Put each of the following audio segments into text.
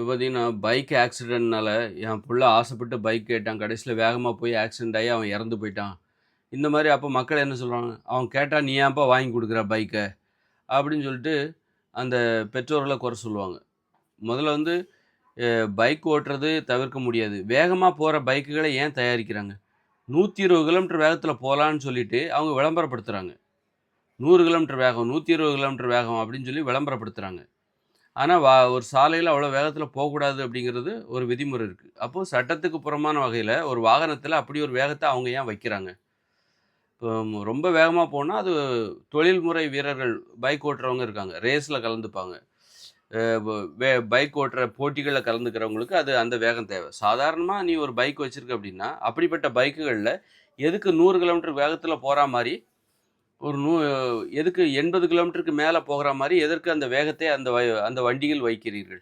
இப்போ பார்த்தீங்கன்னா, பைக் ஆக்சிடென்ட்னால என் பிள்ளை ஆசைப்பட்டு பைக் கேட்டான். கடைசியில் வேகமாக போய் ஆக்சிடென்ட் ஆகி அவன் இறந்து போயிட்டான். இந்த மாதிரி அப்போ மக்கள் என்ன சொல்கிறாங்க "அவன் கேட்டால் நீ ஏன்ப்பா வாங்கி கொடுக்குற பைக்கை அப்படின்னு சொல்லிட்டு அந்த பெற்றோர்களை குறை சொல்லுவாங்க. முதல்ல வந்து பைக் ஓட்டுறது தவிர்க்க முடியாது. வேகமாக போகிற பைக்குகளை ஏன் தயாரிக்கிறாங்க? 120 கிலோமீட்டர் வேகத்தில் போகலான்னு சொல்லிட்டு அவங்க விளம்பரப்படுத்துகிறாங்க நூறு கிலோமீட்டர் வேகம், 120 கிலோமீட்டர் வேகம் அப்படின்னு சொல்லி விளம்பரப்படுத்துகிறாங்க ஆனால் ஒரு சாலையில் அவ்வளோ வேகத்தில் போகக்கூடாது அப்படிங்கிறது ஒரு விதிமுறை இருக்குது அப்போது சட்டத்துக்கு புறமான வகையில் ஒரு வாகனத்தில் அப்படி ஒரு வேகத்தை அவங்க ஏன் வைக்கிறாங்க? இப்போ ரொம்ப வேகமாக போனால் அது தொழில்முறை வீரர்கள் பைக் ஓட்டுறவங்க இருக்காங்க. ரேஸில் கலந்துப்பாங்க. வே பைக் ஓட்டுற போட்டிகளில் கலந்துக்கிறவங்களுக்கு அது அந்த வேகம் தேவை. சாதாரணமாக நீ ஒரு பைக் வச்சுருக்க அப்படின்னா, அப்படிப்பட்ட பைக்குகளில் எதுக்கு நூறு கிலோமீட்டர் வேகத்தில் போகிற மாதிரி ஒரு நூ எதுக்கு 80 கிலோமீட்டருக்கு மேலே போகிற மாதிரி எதற்கு அந்த வேகத்தை அந்த வ அந்த வண்டியில் வைக்கிறீர்கள்?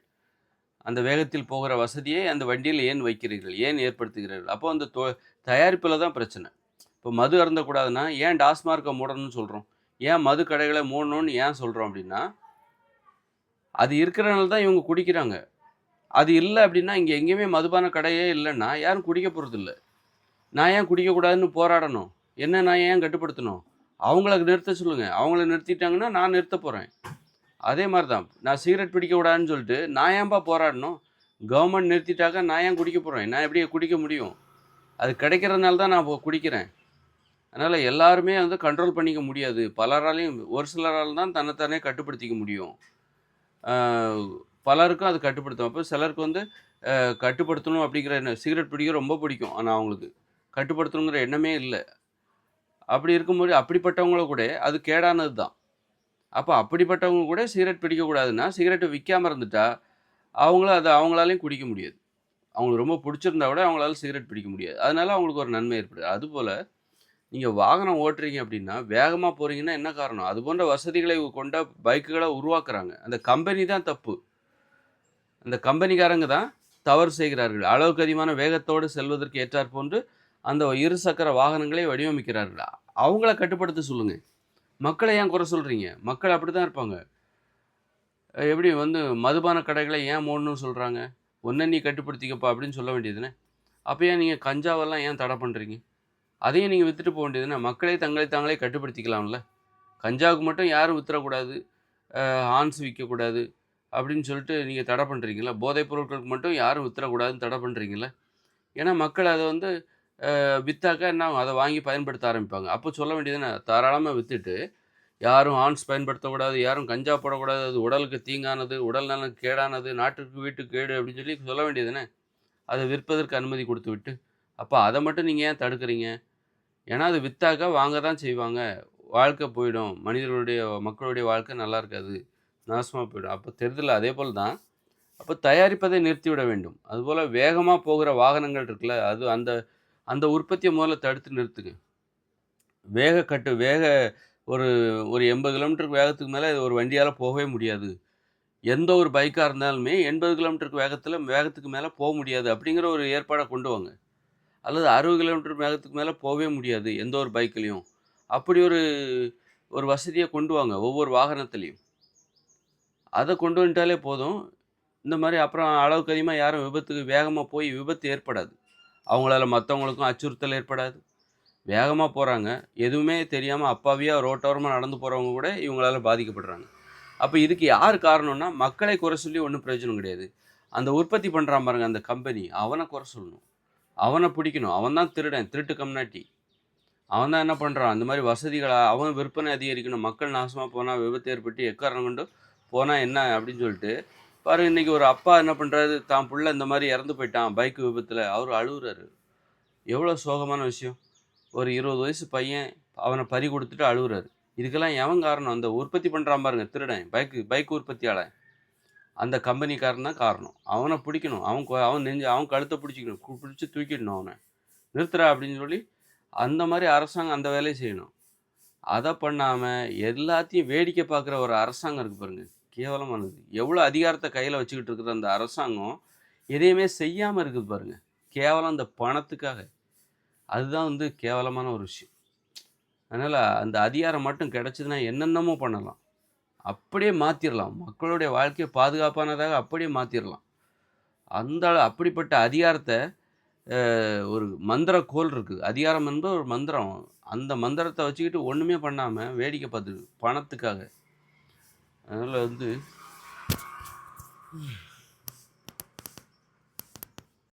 அந்த வேகத்தில் போகிற வசதியை அந்த வண்டியில் ஏன் வைக்கிறீர்கள்? ஏன் ஏற்படுத்துகிறீர்கள்? அப்போ அந்த தொ தயாரிப்பில் தான் பிரச்சனை. இப்போ மது அருந்தக்கூடாதுன்னா, ஏன் டாஸ்மார்க்கை மூடணும்னு சொல்கிறோம் ஏன் மது கடைகளை மூடணும்னு ஏன் சொல்கிறோம் அப்படின்னா, அது இருக்கிறனால தான் இவங்க குடிக்கிறாங்க. அது இல்லை அப்படின்னா, இங்கே எங்கேயுமே மதுபான கடையே இல்லைன்னா யாரும் குடிக்க போகிறதில்ல நான் ஏன் குடிக்கக்கூடாதுன்னு போராடணும்? என்ன நான் ஏன் கட்டுப்படுத்தணும்? அவங்கள நிறுத்த சொல்லுங்கள் அவங்கள நிறுத்திட்டாங்கன்னா, நான் நிறுத்தப் போகிறேன் அதே மாதிரி தான். நான் சிகரெட் பிடிக்கக்கூடாதுன்னு சொல்லிட்டு, நான் ஏன்பா போராடணும்? கவர்மெண்ட் நிறுத்திட்டாக்க நான் ஏன் குடிக்க போகிறேன் நான் எப்படி குடிக்க முடியும்? அது கிடைக்கிறதுனால தான் நான் இப்போ குடிக்கிறேன். அதனால் எல்லாருமே வந்து கண்ட்ரோல் பண்ணிக்க முடியாது. பலராலையும் ஒரு சிலரால் தான் தன்னைத்தானே கட்டுப்படுத்திக்க முடியும். பலருக்கும் அது கட்டுப்படுத்தும். அப்போ சிலருக்கு வந்து கட்டுப்படுத்தணும் அப்படிங்கிற எண்ணம் சிகரெட் பிடிக்க ரொம்ப பிடிக்கும். ஆனால் அவங்களுக்கு கட்டுப்படுத்தணுங்கிற எண்ணமே இல்லை அப்படி இருக்கும்போது அப்படிப்பட்டவங்கள கூட அது கேடானது தான். அப்போ அப்படிப்பட்டவங்க கூட சிகரெட் பிடிக்கக்கூடாதுன்னா, சிகரெட்டை விற்காமல் இருந்துட்டா, அவங்களும் அதை அவங்களாலையும் குடிக்க முடியாது. அவங்களுக்கு ரொம்ப பிடிச்சிருந்தா கூட அவங்களால சிகரெட் பிடிக்க முடியாது. அதனால அவங்களுக்கு ஒரு நன்மை ஏற்படுது. அதுபோல் நீங்கள் வாகனம் ஓட்டுறீங்க அப்படின்னா, வேகமாக போகிறீங்கன்னா என்ன காரணம்? அது போன்ற வசதிகளை கொண்ட பைக்குகளை உருவாக்குறாங்க. அந்த கம்பெனி தான் தப்பு. அந்த கம்பெனிக்காரங்க தான் தவறு செய்கிறார்கள். அளவுக்கு அதிகமான வேகத்தோடு செல்வதற்கு ஏற்றார் போன்று அந்த இருசக்கர வாகனங்களை வடிவமைக்கிறார்கள். அவங்கள கட்டுப்படுத்த சொல்லுங்கள் மக்களை ஏன் குறை சொல்கிறீங்க மக்கள் அப்படித்தான் இருப்பாங்க. எப்படி வந்து மதுபான கடைகளை ஏன் மூடணும்னு சொல்கிறாங்க ஒன்றை நீ கட்டுப்படுத்திக்கப்பா" அப்படின்னு சொல்ல வேண்டியதுனே அப்போ ஏன் நீங்கள் கஞ்சாவெல்லாம் ஏன் தடை பண்ணுறீங்க அதையும் நீங்கள் வித்துட்டு போக வேண்டியதுனா மக்களை மக்களே தங்களை தாங்களே கட்டுப்படுத்திக்கலாம்ல. கஞ்சாவுக்கு மட்டும் யாரும் வித்துறக்கூடாது. ஹான்ஸ் விற்கக்கூடாது அப்படின்னு சொல்லிட்டு நீங்கள் தடை பண்ணுறீங்களா போதைப் பொருட்களுக்கு மட்டும் யாரும் வித்துறக்கூடாதுன்னு தடை பண்றீங்கல்ல. ஏன்னா மக்கள் அதை வந்து விற்றாக்கா என்ன அதை வாங்கி பயன்படுத்த ஆரம்பிப்பாங்க. அப்போ சொல்ல வேண்டியது தானே. விற்றுட்டு யாரும் ஆன்ஸ் பயன்படுத்தக்கூடாது, யாரும் கஞ்சா போடக்கூடாது, அது உடலுக்கு தீங்கானது, உடல் நலம் கேடானது, நாட்டுக்கு வீட்டுக்கு கேடு அப்படின்னு சொல்லி சொல்ல வேண்டியது தானே. விற்பதற்கு அனுமதி கொடுத்து விட்டு அப்போ அதை மட்டும் நீங்கள் ஏன் தடுக்கிறீங்க? ஏன்னா அது விற்றாக்கா வாங்க தான் செய்வாங்க. வாழ்க்கை போயிடும். மனிதர்களுடைய மக்களுடைய வாழ்க்கை நல்லா இருக்காது. நாசமாக போயிடும். அப்போ தெரிதல் அதே போல் தான். அப்போ தயாரிப்பதை நிறுத்திவிட வேண்டும். அதுபோல் வேகமாக போகிற வாகனங்கள் இருக்குல்ல, அது அந்த அந்த உற்பத்தியை முதல்ல தடுத்து நிறுத்துங்க. வேக கட்டு வேக ஒரு ஒரு எண்பது கிலோமீட்டருக்கு வேகத்துக்கு மேலே ஒரு வண்டியால் போகவே முடியாது. எந்த ஒரு பைக்காக இருந்தாலுமே 80 கிலோமீட்டருக்கு வேகத்தில் வேகத்துக்கு மேலே போக முடியாது அப்படிங்கிற ஒரு ஏற்பாடை கொண்டு வாங்க. அல்லது 60 கிலோமீட்டர் வேகத்துக்கு மேலே போகவே முடியாது. எந்த ஒரு பைக்லேயும் அப்படி ஒரு ஒரு வசதியை கொண்டு வாங்க. ஒவ்வொரு வாகனத்துலேயும் அதை கொண்டு வந்துட்டாலே போதும். இந்த மாதிரி அப்புறம் அளவுக்கு அதிகமாக யாரும் விபத்துக்கு வேகமாக போய் விபத்து ஏற்படாது. அவங்களால மற்றவங்களுக்கும் அச்சுறுத்தல் ஏற்படாது. வேகமாக போகிறாங்க எதுவுமே தெரியாமல் அப்பாவியாக ரோட்டோரமாக நடந்து போகிறவங்க கூட இவங்களால பாதிக்கப்படுறாங்க. அப்போ இதுக்கு யார் காரணம்னா, மக்களை குறை சொல்லி ஒன்றும் பிரயோஜனம் கிடையாது. அந்த உற்பத்தி பண்ணுறான் பாருங்க அந்த கம்பெனி, அவனை குறை சொல்லணும். அவனை பிடிக்கணும். அவன் தான் திருடன். திருட்டு கம்னாட்டி. அவன் தான் என்ன பண்ணுறான் அந்த மாதிரி வசதிகளை அவன் விற்பனை அதிகரிக்கணும். மக்கள் நாசமாக போனால் விபத்து ஏற்பட்டு எக்காரணம் கொண்டு போனால் என்ன அப்படின்னு சொல்லிட்டு, பாருங்க இன்னைக்கு ஒரு அப்பா என்ன பண்ணுறாரு தான் பிள்ளை இந்த மாதிரி இறந்து போயிட்டான் பைக் விபத்தில் அவர் அழுகுறாரு எவ்வளோ சோகமான விஷயம். ஒரு 20 வயசு பையன் அவனை பறி கொடுத்துட்டு அழுகுறாரு இதுக்கெல்லாம் எவன் காரணம்? அந்த உற்பத்தி பண்ணுறான் பாருங்க திருடன். பைக் பைக் உற்பத்தியாளன். அந்த கம்பெனிக்காரன் தான் காரணம். அவனை பிடிக்கணும். அவன் அவன் நெஞ்ச அவன் கழுத்த பிடிச்சிக்கணும் பிடிச்சி தூக்கிடணும் அவனை நிறுத்துறா அப்படின்னு சொல்லி, அந்த மாதிரி அரசாங்கம் அந்த வேலையை செய்யணும். அதை பண்ணாமல் எல்லாத்தையும் வேடிக்கை பார்க்குற ஒரு அரசாங்கம் இருக்குது பாருங்கள் கேவலமானது. எவ்வளோ அதிகாரத்தை கையில் வச்சுக்கிட்டு இருக்கிற அந்த அரசாங்கம், எதையுமே செய்யாமல் இருக்குது பாருங்கள் கேவலம் அந்த பணத்துக்காக. அதுதான் வந்து கேவலமான ஒரு விஷயம். அதனால் அந்த அதிகாரம் மட்டும் கிடச்சிதுன்னா என்னென்னமோ பண்ணலாம். அப்படியே மாற்றிடலாம் மக்களுடைய வாழ்க்கையை பாதுகாப்பானதாக அப்படியே மாற்றிடலாம் அந்த அப்படிப்பட்ட அதிகாரத்தை ஒரு மந்திர கோல் இருக்குது அதிகாரம் என்பது ஒரு மந்திரம். அந்த மந்திரத்தை வச்சுக்கிட்டு ஒன்றுமே பண்ணாமல் வேடிக்கை பார்த்துருக்கு. பணத்துக்காக. அதனால் வந்து